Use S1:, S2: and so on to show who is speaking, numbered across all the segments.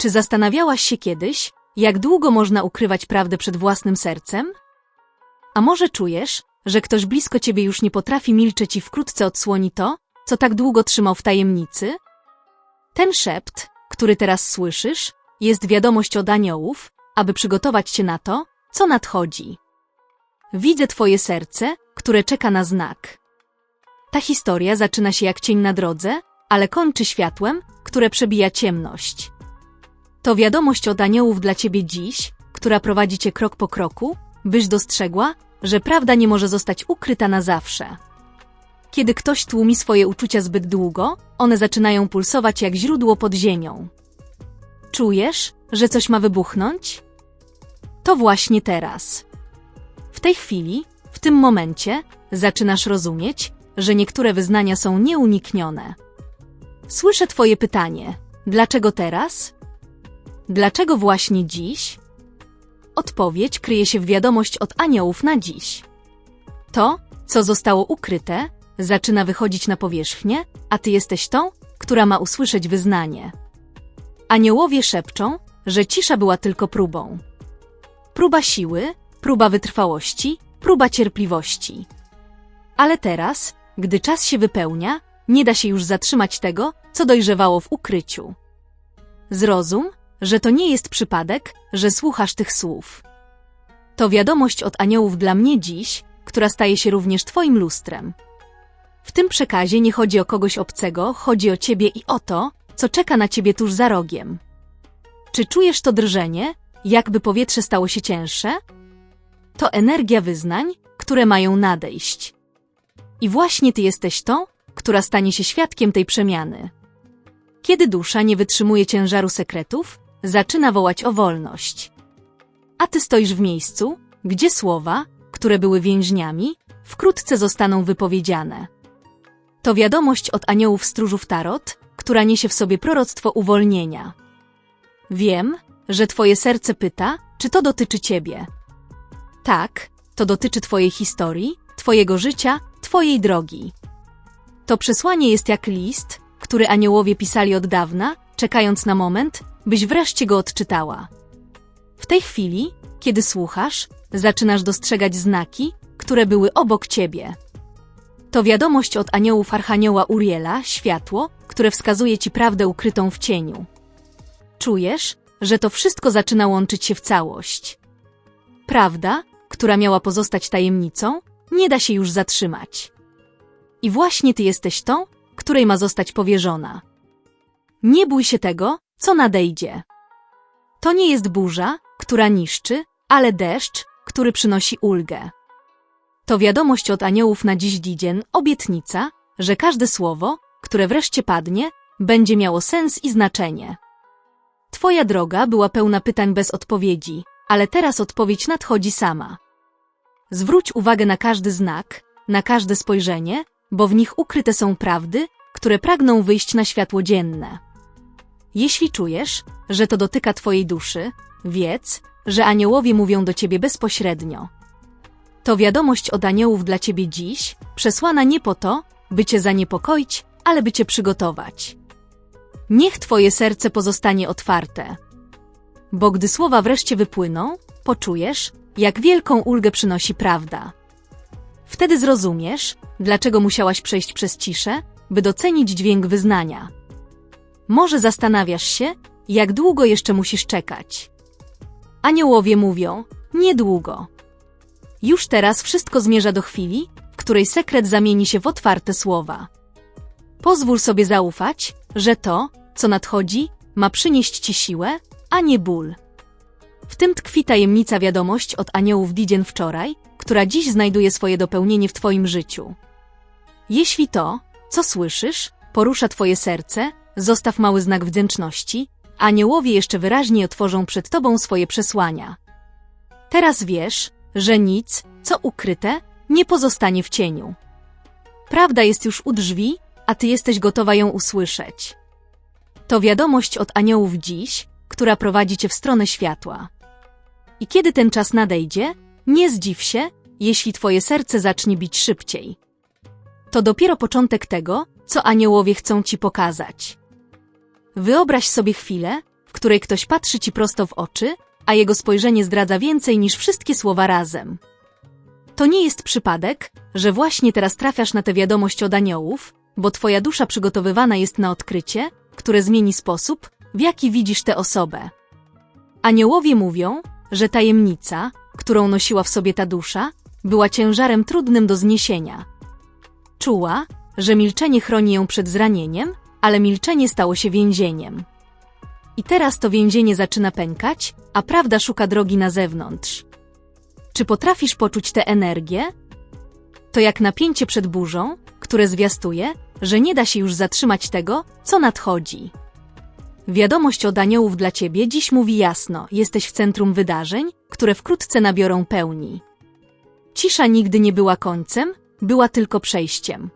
S1: Czy zastanawiałaś się kiedyś, jak długo można ukrywać prawdę przed własnym sercem? A może czujesz, że ktoś blisko ciebie już nie potrafi milczeć i wkrótce odsłoni to, co tak długo trzymał w tajemnicy? Ten szept, który teraz słyszysz, jest wiadomość od aniołów, aby przygotować cię na to, co nadchodzi. Widzę twoje serce, które czeka na znak. Ta historia zaczyna się jak cień na drodze, ale kończy światłem, które przebija ciemność. To wiadomość od aniołów dla ciebie dziś, która prowadzi cię krok po kroku, byś dostrzegła, że prawda nie może zostać ukryta na zawsze. Kiedy ktoś tłumi swoje uczucia zbyt długo, one zaczynają pulsować jak źródło pod ziemią. Czujesz, że coś ma wybuchnąć? To właśnie teraz. W tej chwili, w tym momencie, zaczynasz rozumieć, że niektóre wyznania są nieuniknione. Słyszę Twoje pytanie: dlaczego teraz? Dlaczego właśnie dziś? Odpowiedź kryje się w wiadomość od aniołów na dziś. To, co zostało ukryte, zaczyna wychodzić na powierzchnię, a ty jesteś tą, która ma usłyszeć wyznanie. Aniołowie szepczą, że cisza była tylko próbą. Próba siły, próba wytrwałości, próba cierpliwości. Ale teraz, gdy czas się wypełnia, nie da się już zatrzymać tego, co dojrzewało w ukryciu. Zrozum, że to nie jest przypadek, że słuchasz tych słów. To wiadomość od aniołów dla mnie dziś, która staje się również Twoim lustrem. W tym przekazie nie chodzi o kogoś obcego, chodzi o Ciebie i o to, co czeka na Ciebie tuż za rogiem. Czy czujesz to drżenie, jakby powietrze stało się cięższe? To energia wyznań, które mają nadejść. I właśnie Ty jesteś tą, która stanie się świadkiem tej przemiany. Kiedy dusza nie wytrzymuje ciężaru sekretów, zaczyna wołać o wolność. A ty stoisz w miejscu, gdzie słowa, które były więźniami, wkrótce zostaną wypowiedziane. To wiadomość od aniołów stróżów Tarot, która niesie w sobie proroctwo uwolnienia. Wiem, że twoje serce pyta, czy to dotyczy ciebie. Tak, to dotyczy twojej historii, twojego życia, twojej drogi. To przesłanie jest jak list, który aniołowie pisali od dawna, czekając na moment, byś wreszcie go odczytała. W tej chwili, kiedy słuchasz, zaczynasz dostrzegać znaki, które były obok ciebie. To wiadomość od aniołów Archanioła Uriela, światło, które wskazuje ci prawdę ukrytą w cieniu. Czujesz, że to wszystko zaczyna łączyć się w całość. Prawda, która miała pozostać tajemnicą, nie da się już zatrzymać. I właśnie ty jesteś tą, której ma zostać powierzona. Nie bój się tego, co nadejdzie. To nie jest burza, która niszczy, ale deszcz, który przynosi ulgę. To wiadomość od aniołów na dziś dzień, obietnica, że każde słowo, które wreszcie padnie, będzie miało sens i znaczenie. Twoja droga była pełna pytań bez odpowiedzi, ale teraz odpowiedź nadchodzi sama. Zwróć uwagę na każdy znak, na każde spojrzenie, bo w nich ukryte są prawdy, które pragną wyjść na światło dzienne. Jeśli czujesz, że to dotyka Twojej duszy, wiedz, że aniołowie mówią do Ciebie bezpośrednio. To wiadomość od aniołów dla Ciebie dziś, przesłana nie po to, by Cię zaniepokoić, ale by Cię przygotować. Niech Twoje serce pozostanie otwarte. Bo gdy słowa wreszcie wypłyną, poczujesz, jak wielką ulgę przynosi prawda. Wtedy zrozumiesz, dlaczego musiałaś przejść przez ciszę, by docenić dźwięk wyznania. Może zastanawiasz się, jak długo jeszcze musisz czekać. Aniołowie mówią, niedługo. Już teraz wszystko zmierza do chwili, w której sekret zamieni się w otwarte słowa. Pozwól sobie zaufać, że to, co nadchodzi, ma przynieść ci siłę, a nie ból. W tym tkwi tajemnica wiadomość od aniołów Didzien wczoraj, która dziś znajduje swoje dopełnienie w Twoim życiu. Jeśli to, co słyszysz, porusza Twoje serce, zostaw mały znak wdzięczności, aniołowie jeszcze wyraźniej otworzą przed Tobą swoje przesłania. Teraz wiesz, że nic, co ukryte, nie pozostanie w cieniu. Prawda jest już u drzwi, a Ty jesteś gotowa ją usłyszeć. To wiadomość od aniołów dziś, która prowadzi Cię w stronę światła. I kiedy ten czas nadejdzie, nie zdziw się, jeśli Twoje serce zacznie bić szybciej. To dopiero początek tego, co aniołowie chcą Ci pokazać. Wyobraź sobie chwilę, w której ktoś patrzy ci prosto w oczy, a jego spojrzenie zdradza więcej niż wszystkie słowa razem. To nie jest przypadek, że właśnie teraz trafiasz na tę wiadomość od aniołów, bo twoja dusza przygotowywana jest na odkrycie, które zmieni sposób, w jaki widzisz tę osobę. Aniołowie mówią, że tajemnica, którą nosiła w sobie ta dusza, była ciężarem trudnym do zniesienia. Czuła, że milczenie chroni ją przed zranieniem, ale milczenie stało się więzieniem. I teraz to więzienie zaczyna pękać, a prawda szuka drogi na zewnątrz. Czy potrafisz poczuć tę energię? To jak napięcie przed burzą, które zwiastuje, że nie da się już zatrzymać tego, co nadchodzi. Wiadomość od aniołów dla ciebie dziś mówi jasno: jesteś w centrum wydarzeń, które wkrótce nabiorą pełni. Cisza nigdy nie była końcem, była tylko przejściem.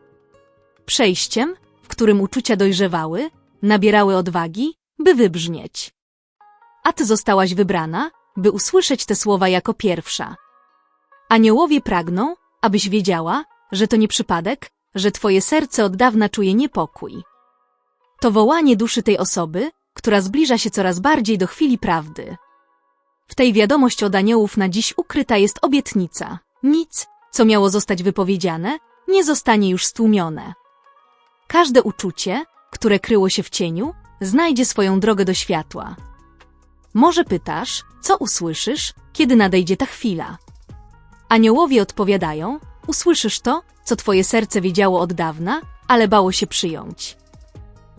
S1: Przejściem, którym uczucia dojrzewały, nabierały odwagi, by wybrzmieć. A ty zostałaś wybrana, by usłyszeć te słowa jako pierwsza. Aniołowie pragną, abyś wiedziała, że to nie przypadek, że twoje serce od dawna czuje niepokój. To wołanie duszy tej osoby, która zbliża się coraz bardziej do chwili prawdy. W tej wiadomość od aniołów na dziś ukryta jest obietnica. Nic, co miało zostać wypowiedziane, nie zostanie już stłumione. Każde uczucie, które kryło się w cieniu, znajdzie swoją drogę do światła. Może pytasz, co usłyszysz, kiedy nadejdzie ta chwila? Aniołowie odpowiadają, usłyszysz to, co twoje serce wiedziało od dawna, ale bało się przyjąć.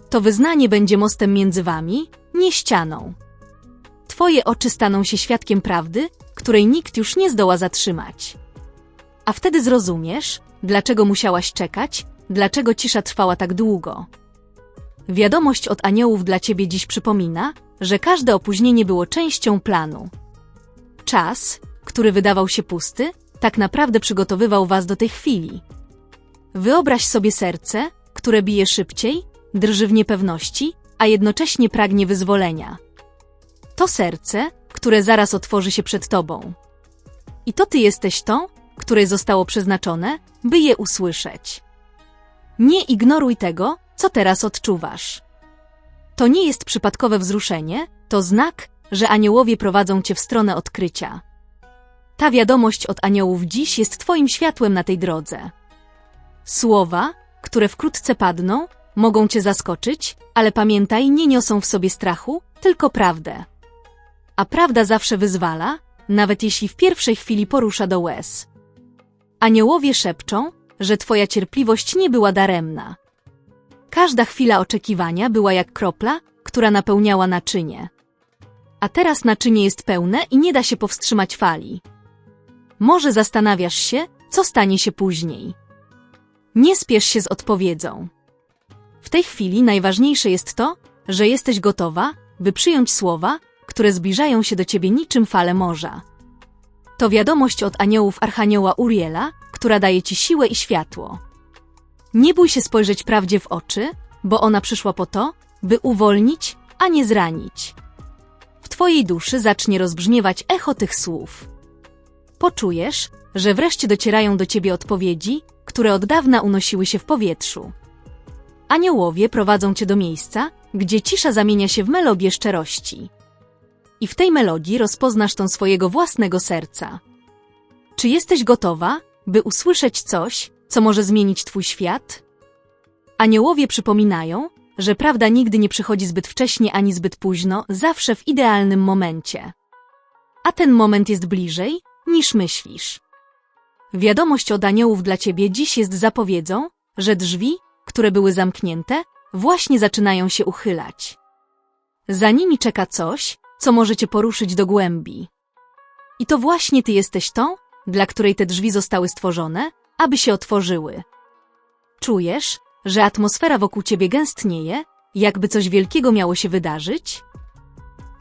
S1: To wyznanie będzie mostem między wami, nie ścianą. Twoje oczy staną się świadkiem prawdy, której nikt już nie zdoła zatrzymać. A wtedy zrozumiesz, dlaczego musiałaś czekać, dlaczego cisza trwała tak długo. Wiadomość od aniołów dla ciebie dziś przypomina, że każde opóźnienie było częścią planu. Czas, który wydawał się pusty, tak naprawdę przygotowywał was do tej chwili. Wyobraź sobie serce, które bije szybciej, drży w niepewności, a jednocześnie pragnie wyzwolenia. To serce, które zaraz otworzy się przed tobą. I to ty jesteś tą, której zostało przeznaczone, by je usłyszeć. Nie ignoruj tego, co teraz odczuwasz. To nie jest przypadkowe wzruszenie, to znak, że aniołowie prowadzą cię w stronę odkrycia. Ta wiadomość od aniołów dziś jest twoim światłem na tej drodze. Słowa, które wkrótce padną, mogą cię zaskoczyć, ale pamiętaj, nie niosą w sobie strachu, tylko prawdę. A prawda zawsze wyzwala, nawet jeśli w pierwszej chwili porusza do łez. Aniołowie szepczą, że twoja cierpliwość nie była daremna. Każda chwila oczekiwania była jak kropla, która napełniała naczynie. A teraz naczynie jest pełne i nie da się powstrzymać fali. Może zastanawiasz się, co stanie się później. Nie spiesz się z odpowiedzią. W tej chwili najważniejsze jest to, że jesteś gotowa, by przyjąć słowa, które zbliżają się do ciebie niczym fale morza. To wiadomość od aniołów Archanioła Uriela, która daje ci siłę i światło. Nie bój się spojrzeć prawdzie w oczy, bo ona przyszła po to, by uwolnić, a nie zranić. W twojej duszy zacznie rozbrzmiewać echo tych słów. Poczujesz, że wreszcie docierają do ciebie odpowiedzi, które od dawna unosiły się w powietrzu. Aniołowie prowadzą cię do miejsca, gdzie cisza zamienia się w melodię szczerości. I w tej melodii rozpoznasz tą swojego własnego serca. Czy jesteś gotowa, by usłyszeć coś, co może zmienić twój świat? Aniołowie przypominają, że prawda nigdy nie przychodzi zbyt wcześnie ani zbyt późno, zawsze w idealnym momencie. A ten moment jest bliżej, niż myślisz. Wiadomość od aniołów dla ciebie dziś jest zapowiedzią, że drzwi, które były zamknięte, właśnie zaczynają się uchylać. Za nimi czeka coś, co może cię poruszyć do głębi. I to właśnie ty jesteś tą, dla której te drzwi zostały stworzone, aby się otworzyły. Czujesz, że atmosfera wokół ciebie gęstnieje, jakby coś wielkiego miało się wydarzyć?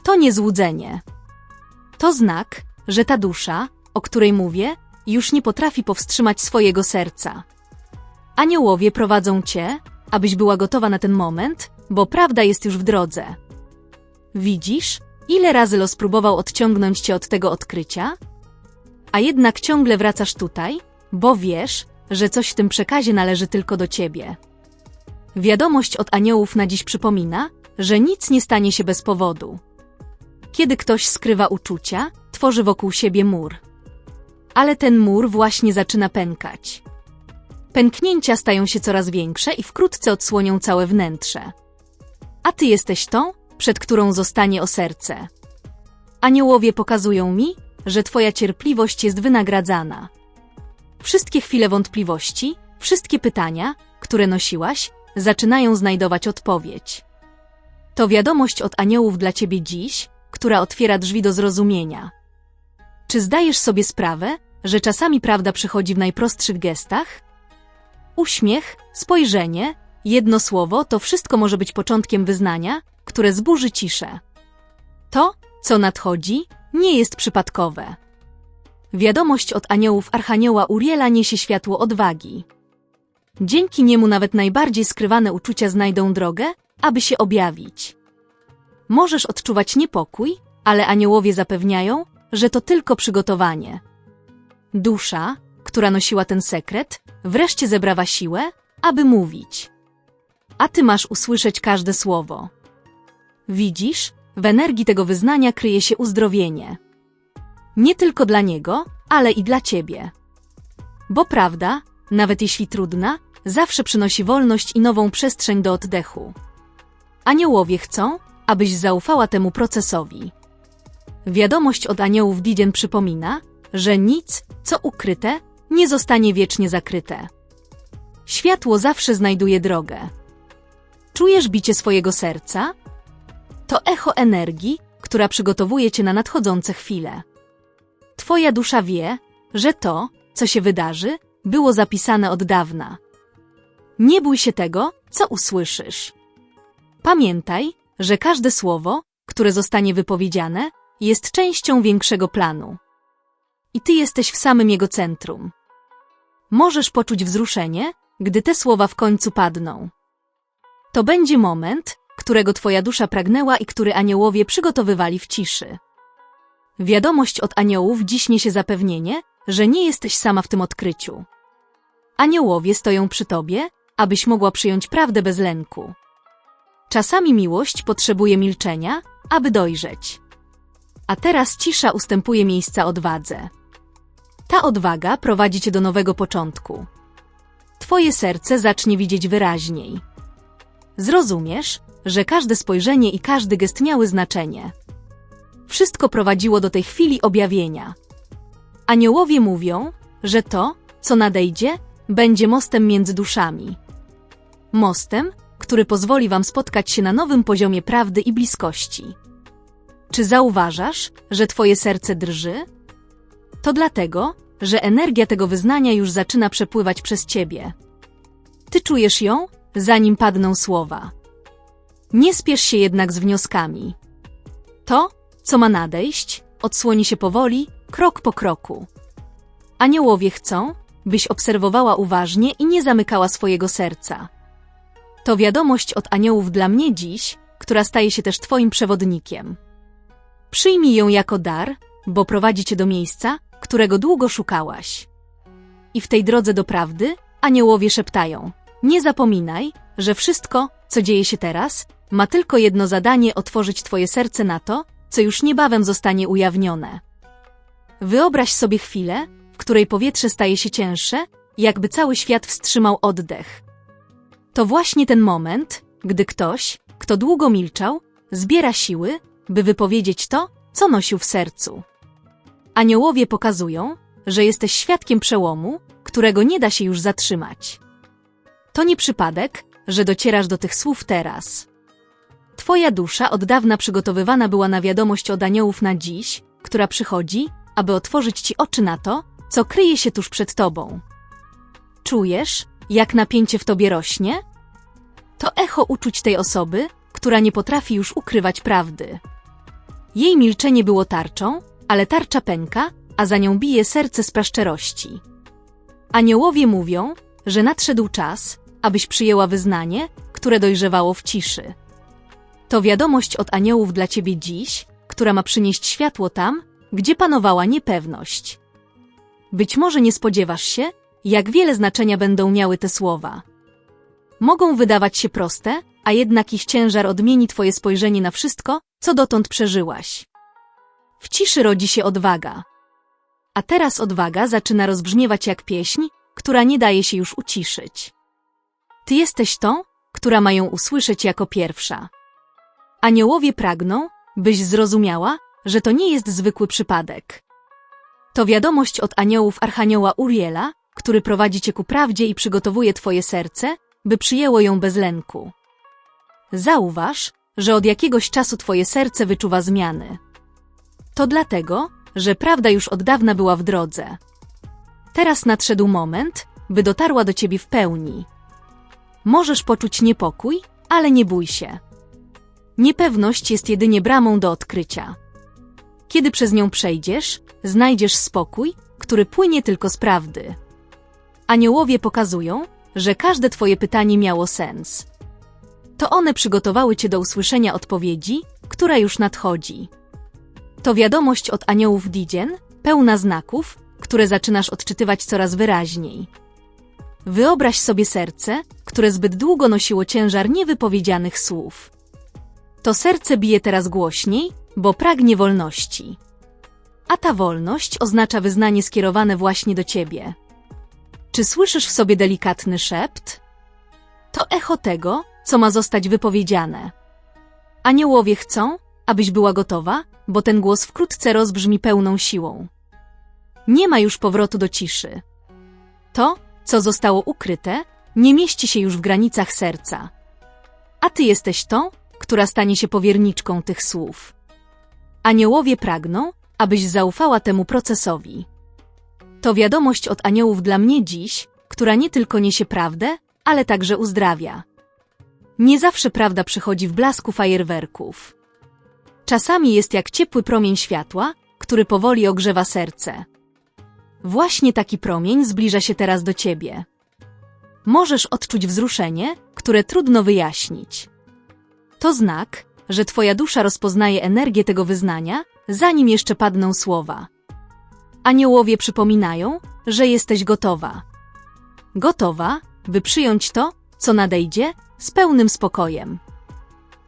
S1: To nie złudzenie. To znak, że ta dusza, o której mówię, już nie potrafi powstrzymać swojego serca. Aniołowie prowadzą cię, abyś była gotowa na ten moment, bo prawda jest już w drodze. Widzisz, ile razy los próbował odciągnąć cię od tego odkrycia? A jednak ciągle wracasz tutaj, bo wiesz, że coś w tym przekazie należy tylko do ciebie. Wiadomość od aniołów na dziś przypomina, że nic nie stanie się bez powodu. Kiedy ktoś skrywa uczucia, tworzy wokół siebie mur. Ale ten mur właśnie zaczyna pękać. Pęknięcia stają się coraz większe i wkrótce odsłonią całe wnętrze. A ty jesteś tą, przed którą zostanie o serce. Aniołowie pokazują mi, że twoja cierpliwość jest wynagradzana. Wszystkie chwile wątpliwości, wszystkie pytania, które nosiłaś, zaczynają znajdować odpowiedź. To wiadomość od aniołów dla ciebie dziś, która otwiera drzwi do zrozumienia. Czy zdajesz sobie sprawę, że czasami prawda przychodzi w najprostszych gestach? Uśmiech, spojrzenie, jedno słowo to wszystko może być początkiem wyznania, które zburzy ciszę. To, co nadchodzi, nie jest przypadkowe. Wiadomość od aniołów Archanioła Uriela niesie światło odwagi. Dzięki niemu nawet najbardziej skrywane uczucia znajdą drogę, aby się objawić. Możesz odczuwać niepokój, ale aniołowie zapewniają, że to tylko przygotowanie. Dusza, która nosiła ten sekret, wreszcie zebrała siłę, aby mówić. A ty masz usłyszeć każde słowo. Widzisz, w energii tego wyznania kryje się uzdrowienie. Nie tylko dla niego, ale i dla ciebie. Bo prawda, nawet jeśli trudna, zawsze przynosi wolność i nową przestrzeń do oddechu. Aniołowie chcą, abyś zaufała temu procesowi. Wiadomość od aniołów Didion przypomina, że nic, co ukryte, nie zostanie wiecznie zakryte. Światło zawsze znajduje drogę. Czujesz bicie swojego serca? To echo energii, która przygotowuje cię na nadchodzące chwile. Twoja dusza wie, że to, co się wydarzy, było zapisane od dawna. Nie bój się tego, co usłyszysz. Pamiętaj, że każde słowo, które zostanie wypowiedziane, jest częścią większego planu. I ty jesteś w samym jego centrum. Możesz poczuć wzruszenie, gdy te słowa w końcu padną. To będzie moment, którego twoja dusza pragnęła i który aniołowie przygotowywali w ciszy. Wiadomość od aniołów dziś niesie zapewnienie, że nie jesteś sama w tym odkryciu. Aniołowie stoją przy tobie, abyś mogła przyjąć prawdę bez lęku. Czasami miłość potrzebuje milczenia, aby dojrzeć. A teraz cisza ustępuje miejsca odwadze. Ta odwaga prowadzi cię do nowego początku. Twoje serce zacznie widzieć wyraźniej. Zrozumiesz, że każde spojrzenie i każdy gest miały znaczenie. Wszystko prowadziło do tej chwili objawienia. Aniołowie mówią, że to, co nadejdzie, będzie mostem między duszami. Mostem, który pozwoli Wam spotkać się na nowym poziomie prawdy i bliskości. Czy zauważasz, że Twoje serce drży? To dlatego, że energia tego wyznania już zaczyna przepływać przez Ciebie. Ty czujesz ją, zanim padną słowa. Nie spiesz się jednak z wnioskami. To, co ma nadejść, odsłoni się powoli, krok po kroku. Aniołowie chcą, byś obserwowała uważnie i nie zamykała swojego serca. To wiadomość od aniołów dla mnie dziś, która staje się też Twoim przewodnikiem. Przyjmij ją jako dar, bo prowadzi Cię do miejsca, którego długo szukałaś. I w tej drodze do prawdy aniołowie szeptają: Nie zapominaj, że wszystko, co dzieje się teraz, ma tylko jedno zadanie otworzyć Twoje serce na to, co już niebawem zostanie ujawnione. Wyobraź sobie chwilę, w której powietrze staje się cięższe, jakby cały świat wstrzymał oddech. To właśnie ten moment, gdy ktoś, kto długo milczał, zbiera siły, by wypowiedzieć to, co nosił w sercu. Aniołowie pokazują, że jesteś świadkiem przełomu, którego nie da się już zatrzymać. To nie przypadek, że docierasz do tych słów teraz. Twoja dusza od dawna przygotowywana była na wiadomość od aniołów na dziś, która przychodzi, aby otworzyć ci oczy na to, co kryje się tuż przed tobą. Czujesz, jak napięcie w tobie rośnie? To echo uczuć tej osoby, która nie potrafi już ukrywać prawdy. Jej milczenie było tarczą, ale tarcza pęka, a za nią bije serce z praszczerości. Aniołowie mówią, że nadszedł czas, abyś przyjęła wyznanie, które dojrzewało w ciszy. To wiadomość od aniołów dla ciebie dziś, która ma przynieść światło tam, gdzie panowała niepewność. Być może nie spodziewasz się, jak wiele znaczenia będą miały te słowa. Mogą wydawać się proste, a jednak ich ciężar odmieni twoje spojrzenie na wszystko, co dotąd przeżyłaś. W ciszy rodzi się odwaga. A teraz odwaga zaczyna rozbrzmiewać jak pieśń, która nie daje się już uciszyć. Ty jesteś tą, która ma ją usłyszeć jako pierwsza. Aniołowie pragną, byś zrozumiała, że to nie jest zwykły przypadek. To wiadomość od aniołów Archanioła Uriela, który prowadzi cię ku prawdzie i przygotowuje twoje serce, by przyjęło ją bez lęku. Zauważ, że od jakiegoś czasu twoje serce wyczuwa zmiany. To dlatego, że prawda już od dawna była w drodze. Teraz nadszedł moment, by dotarła do ciebie w pełni. Możesz poczuć niepokój, ale nie bój się. Niepewność jest jedynie bramą do odkrycia. Kiedy przez nią przejdziesz, znajdziesz spokój, który płynie tylko z prawdy. Aniołowie pokazują, że każde Twoje pytanie miało sens. To one przygotowały Cię do usłyszenia odpowiedzi, która już nadchodzi. To wiadomość od aniołów Didzien, pełna znaków, które zaczynasz odczytywać coraz wyraźniej. Wyobraź sobie serce, które zbyt długo nosiło ciężar niewypowiedzianych słów. To serce bije teraz głośniej, bo pragnie wolności. A ta wolność oznacza wyznanie skierowane właśnie do ciebie. Czy słyszysz w sobie delikatny szept? To echo tego, co ma zostać wypowiedziane. Aniołowie chcą, abyś była gotowa, bo ten głos wkrótce rozbrzmi pełną siłą. Nie ma już powrotu do ciszy. To, co zostało ukryte, nie mieści się już w granicach serca. A ty jesteś tą, która stanie się powierniczką tych słów. Aniołowie pragną, abyś zaufała temu procesowi. To wiadomość od aniołów dla mnie dziś, która nie tylko niesie prawdę, ale także uzdrawia. Nie zawsze prawda przychodzi w blasku fajerwerków. Czasami jest jak ciepły promień światła, który powoli ogrzewa serce. Właśnie taki promień zbliża się teraz do ciebie. Możesz odczuć wzruszenie, które trudno wyjaśnić. To znak, że twoja dusza rozpoznaje energię tego wyznania, zanim jeszcze padną słowa. Aniołowie przypominają, że jesteś gotowa. Gotowa, by przyjąć to, co nadejdzie, z pełnym spokojem.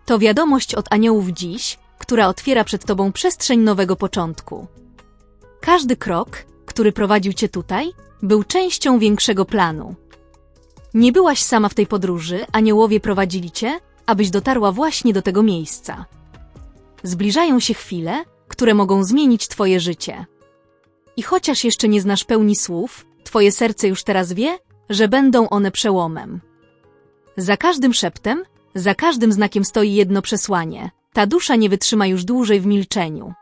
S1: To wiadomość od aniołów dziś, która otwiera przed tobą przestrzeń nowego początku. Każdy krok, który prowadził cię tutaj, był częścią większego planu. Nie byłaś sama w tej podróży, aniołowie prowadzili cię, abyś dotarła właśnie do tego miejsca. Zbliżają się chwile, które mogą zmienić twoje życie. I chociaż jeszcze nie znasz pełni słów, twoje serce już teraz wie, że będą one przełomem. Za każdym szeptem, za każdym znakiem stoi jedno przesłanie. Ta dusza nie wytrzyma już dłużej w milczeniu.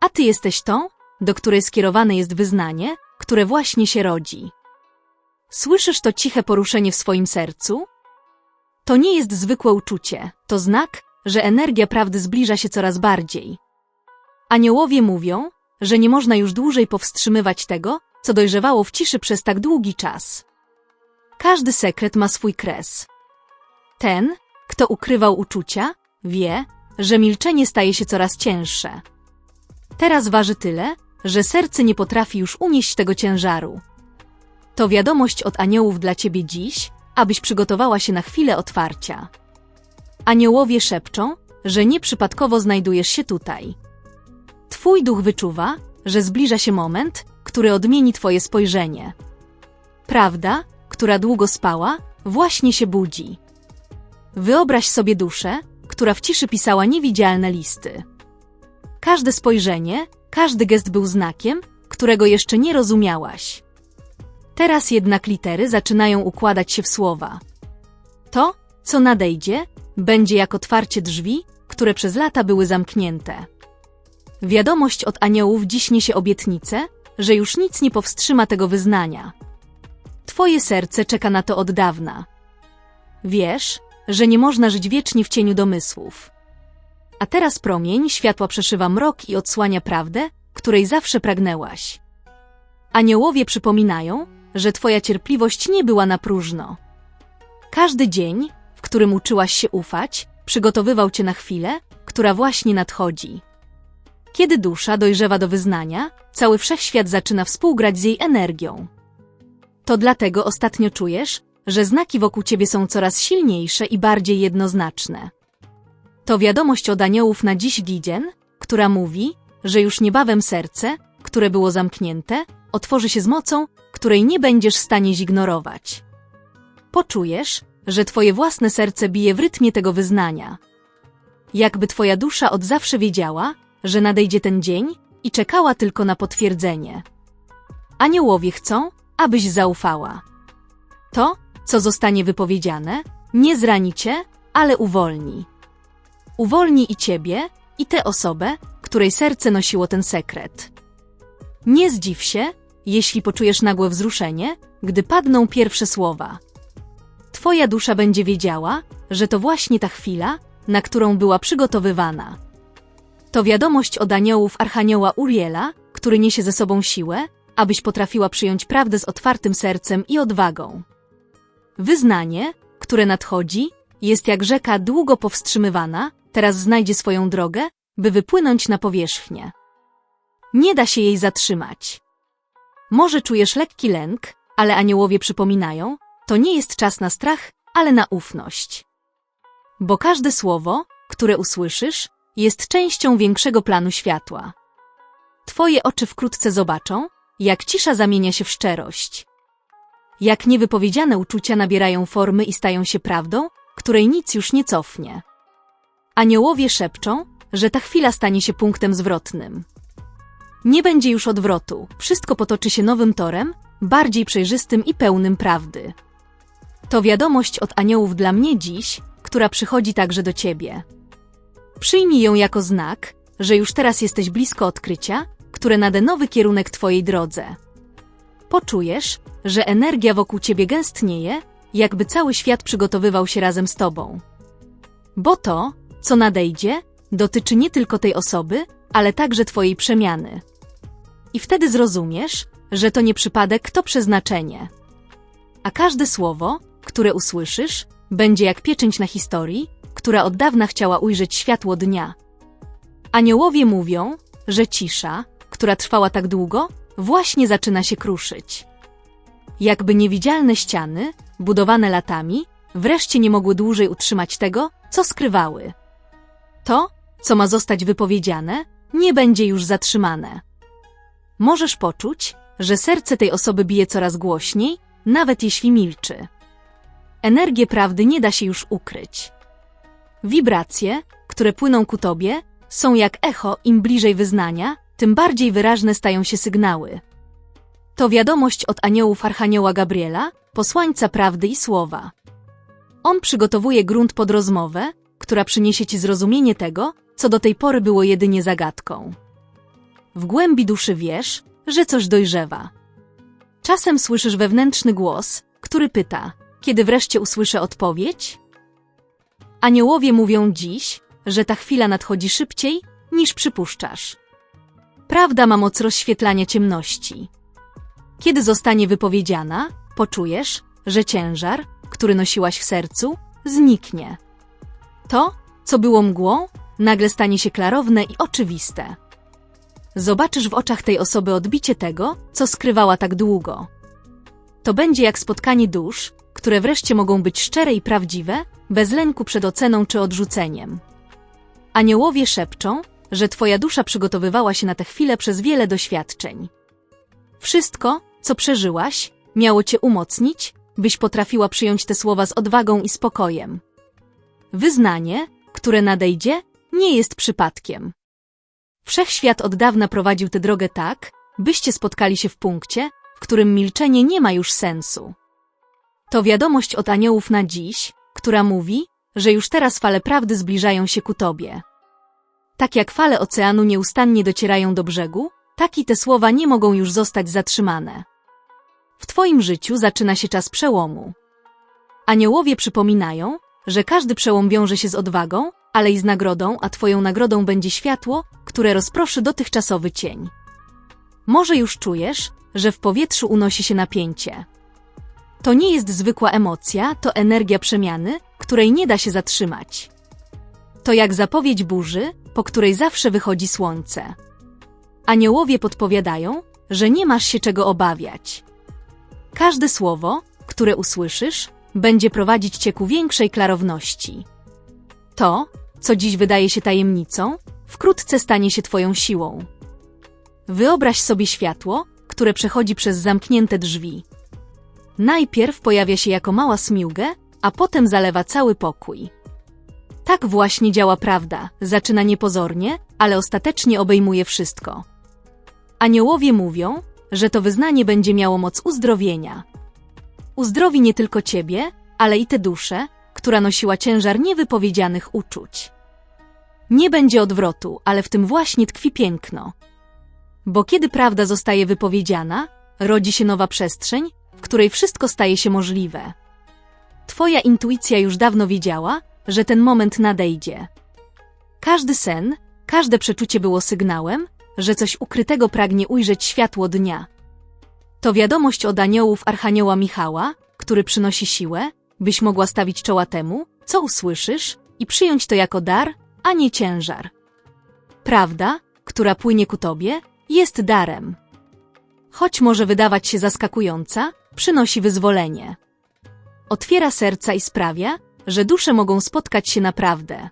S1: A ty jesteś tą, do której skierowane jest wyznanie, które właśnie się rodzi. Słyszysz to ciche poruszenie w swoim sercu? To nie jest zwykłe uczucie, to znak, że energia prawdy zbliża się coraz bardziej. Aniołowie mówią, że nie można już dłużej powstrzymywać tego, co dojrzewało w ciszy przez tak długi czas. Każdy sekret ma swój kres. Ten, kto ukrywał uczucia, wie, że milczenie staje się coraz cięższe. Teraz waży tyle, że serce nie potrafi już unieść tego ciężaru. To wiadomość od aniołów dla ciebie dziś, abyś przygotowała się na chwilę otwarcia. Aniołowie szepczą, że nieprzypadkowo znajdujesz się tutaj. Twój duch wyczuwa, że zbliża się moment, który odmieni twoje spojrzenie. Prawda, która długo spała, właśnie się budzi. Wyobraź sobie duszę, która w ciszy pisała niewidzialne listy. Każde spojrzenie, każdy gest był znakiem, którego jeszcze nie rozumiałaś. Teraz jednak litery zaczynają układać się w słowa. To, co nadejdzie, będzie jak otwarcie drzwi, które przez lata były zamknięte. Wiadomość od aniołów dziś niesie obietnicę, że już nic nie powstrzyma tego wyznania. Twoje serce czeka na to od dawna. Wiesz, że nie można żyć wiecznie w cieniu domysłów. A teraz promień światła przeszywa mrok i odsłania prawdę, której zawsze pragnęłaś. Aniołowie przypominają, że twoja cierpliwość nie była na próżno. Każdy dzień, w którym uczyłaś się ufać, przygotowywał cię na chwilę, która właśnie nadchodzi. Kiedy dusza dojrzewa do wyznania, cały wszechświat zaczyna współgrać z jej energią. To dlatego ostatnio czujesz, że znaki wokół ciebie są coraz silniejsze i bardziej jednoznaczne. To wiadomość od aniołów na dziś Gidzień, która mówi, że już niebawem serce, które było zamknięte, otworzy się z mocą, której nie będziesz w stanie zignorować. Poczujesz, że twoje własne serce bije w rytmie tego wyznania. Jakby twoja dusza od zawsze wiedziała, że nadejdzie ten dzień i czekała tylko na potwierdzenie. Aniołowie chcą, abyś zaufała. To, co zostanie wypowiedziane, nie zrani cię, ale uwolni. Uwolni i ciebie, i tę osobę, której serce nosiło ten sekret. Nie zdziw się, jeśli poczujesz nagłe wzruszenie, gdy padną pierwsze słowa. Twoja dusza będzie wiedziała, że to właśnie ta chwila, na którą była przygotowywana. To wiadomość od aniołów Archanioła Uriela, który niesie ze sobą siłę, abyś potrafiła przyjąć prawdę z otwartym sercem i odwagą. Wyznanie, które nadchodzi, jest jak rzeka długo powstrzymywana, teraz znajdzie swoją drogę, by wypłynąć na powierzchnię. Nie da się jej zatrzymać. Może czujesz lekki lęk, ale aniołowie przypominają, to nie jest czas na strach, ale na ufność. Bo każde słowo, które usłyszysz, jest częścią większego planu światła. Twoje oczy wkrótce zobaczą, jak cisza zamienia się w szczerość. Jak niewypowiedziane uczucia nabierają formy i stają się prawdą, której nic już nie cofnie. Aniołowie szepczą, że ta chwila stanie się punktem zwrotnym. Nie będzie już odwrotu, wszystko potoczy się nowym torem, bardziej przejrzystym i pełnym prawdy. To wiadomość od aniołów dla mnie dziś, która przychodzi także do ciebie. Przyjmij ją jako znak, że już teraz jesteś blisko odkrycia, które nade nowy kierunek twojej drodze. Poczujesz, że energia wokół ciebie gęstnieje, jakby cały świat przygotowywał się razem z tobą. Bo to, co nadejdzie, dotyczy nie tylko tej osoby, ale także twojej przemiany. I wtedy zrozumiesz, że to nie przypadek, to przeznaczenie. A każde słowo, które usłyszysz, będzie jak pieczęć na historii, która od dawna chciała ujrzeć światło dnia. Aniołowie mówią, że cisza, która trwała tak długo, właśnie zaczyna się kruszyć. Jakby niewidzialne ściany, budowane latami, wreszcie nie mogły dłużej utrzymać tego, co skrywały. To, co ma zostać wypowiedziane, nie będzie już zatrzymane. Możesz poczuć, że serce tej osoby bije coraz głośniej, nawet jeśli milczy. Energię prawdy nie da się już ukryć. Wibracje, które płyną ku tobie, są jak echo, im bliżej wyznania, tym bardziej wyraźne stają się sygnały. To wiadomość od aniołów Archanioła Gabriela, posłańca prawdy i słowa. On przygotowuje grunt pod rozmowę, która przyniesie ci zrozumienie tego, co do tej pory było jedynie zagadką. W głębi duszy wiesz, że coś dojrzewa. Czasem słyszysz wewnętrzny głos, który pyta, kiedy wreszcie usłyszę odpowiedź? Aniołowie mówią dziś, że ta chwila nadchodzi szybciej, niż przypuszczasz. Prawda ma moc rozświetlania ciemności. Kiedy zostanie wypowiedziana, poczujesz, że ciężar, który nosiłaś w sercu, zniknie. To, co było mgłą, nagle stanie się klarowne i oczywiste. Zobaczysz w oczach tej osoby odbicie tego, co skrywała tak długo. To będzie jak spotkanie dusz, które wreszcie mogą być szczere i prawdziwe, bez lęku przed oceną czy odrzuceniem. Aniołowie szepczą, że twoja dusza przygotowywała się na tę chwilę przez wiele doświadczeń. Wszystko, co przeżyłaś, miało cię umocnić, byś potrafiła przyjąć te słowa z odwagą i spokojem. Wyznanie, które nadejdzie, nie jest przypadkiem. Wszechświat od dawna prowadził tę drogę tak, byście spotkali się w punkcie, w którym milczenie nie ma już sensu. To wiadomość od aniołów na dziś, która mówi, że już teraz fale prawdy zbliżają się ku tobie. Tak jak fale oceanu nieustannie docierają do brzegu, tak i te słowa nie mogą już zostać zatrzymane. W twoim życiu zaczyna się czas przełomu. Aniołowie przypominają, że każdy przełom wiąże się z odwagą, ale i z nagrodą, a twoją nagrodą będzie światło, które rozproszy dotychczasowy cień. Może już czujesz, że w powietrzu unosi się napięcie. To nie jest zwykła emocja, to energia przemiany, której nie da się zatrzymać. To jak zapowiedź burzy, po której zawsze wychodzi słońce. Aniołowie podpowiadają, że nie masz się czego obawiać. Każde słowo, które usłyszysz, będzie prowadzić cię ku większej klarowności. To, co dziś wydaje się tajemnicą, wkrótce stanie się twoją siłą. Wyobraź sobie światło, które przechodzi przez zamknięte drzwi. Najpierw pojawia się jako mała smiłgę, a potem zalewa cały pokój. Tak właśnie działa prawda, zaczyna niepozornie, ale ostatecznie obejmuje wszystko. Aniołowie mówią, że to wyznanie będzie miało moc uzdrowienia. Uzdrowi nie tylko ciebie, ale i tę duszę, która nosiła ciężar niewypowiedzianych uczuć. Nie będzie odwrotu, ale w tym właśnie tkwi piękno. Bo kiedy prawda zostaje wypowiedziana, rodzi się nowa przestrzeń, w której wszystko staje się możliwe. Twoja intuicja już dawno wiedziała, że ten moment nadejdzie. Każdy sen, każde przeczucie było sygnałem, że coś ukrytego pragnie ujrzeć światło dnia. To wiadomość od aniołów Archanioła Michała, który przynosi siłę, byś mogła stawić czoła temu, co usłyszysz, i przyjąć to jako dar, a nie ciężar. Prawda, która płynie ku tobie, jest darem. Choć może wydawać się zaskakująca, przynosi wyzwolenie. Otwiera serca i sprawia, że dusze mogą spotkać się naprawdę.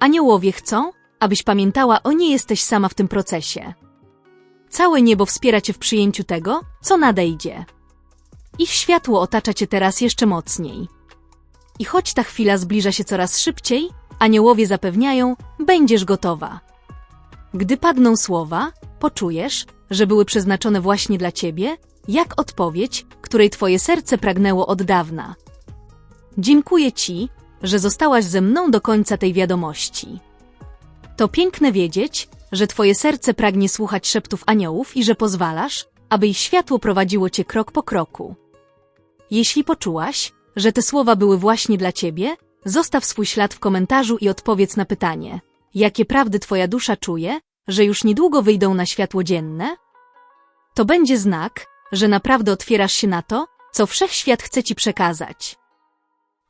S1: Aniołowie chcą, abyś pamiętała, o nie jesteś sama w tym procesie. Całe niebo wspiera cię w przyjęciu tego, co nadejdzie. Ich światło otacza cię teraz jeszcze mocniej. I choć ta chwila zbliża się coraz szybciej, aniołowie zapewniają, będziesz gotowa. Gdy padną słowa, poczujesz, że były przeznaczone właśnie dla ciebie, jak odpowiedź, której twoje serce pragnęło od dawna. Dziękuję ci, że zostałaś ze mną do końca tej wiadomości. To piękne wiedzieć, że twoje serce pragnie słuchać szeptów aniołów i że pozwalasz, aby ich światło prowadziło cię krok po kroku. Jeśli poczułaś, że te słowa były właśnie dla ciebie, zostaw swój ślad w komentarzu i odpowiedz na pytanie, jakie prawdy twoja dusza czuje, że już niedługo wyjdą na światło dzienne? To będzie znak, że naprawdę otwierasz się na to, co wszechświat chce ci przekazać.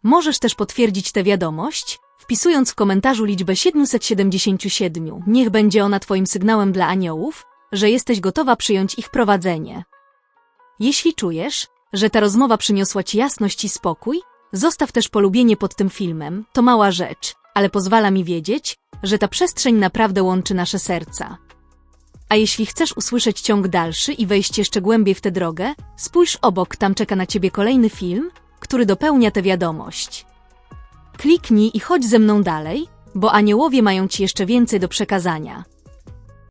S1: Możesz też potwierdzić tę wiadomość, wpisując w komentarzu liczbę 777. Niech będzie ona Twoim sygnałem dla aniołów, że jesteś gotowa przyjąć ich prowadzenie. Jeśli czujesz, że ta rozmowa przyniosła Ci jasność i spokój, zostaw też polubienie pod tym filmem, to mała rzecz, ale pozwala mi wiedzieć, że ta przestrzeń naprawdę łączy nasze serca. A jeśli chcesz usłyszeć ciąg dalszy i wejść jeszcze głębiej w tę drogę, spójrz obok, tam czeka na Ciebie kolejny film, który dopełnia tę wiadomość. Kliknij i chodź ze mną dalej, bo aniołowie mają Ci jeszcze więcej do przekazania.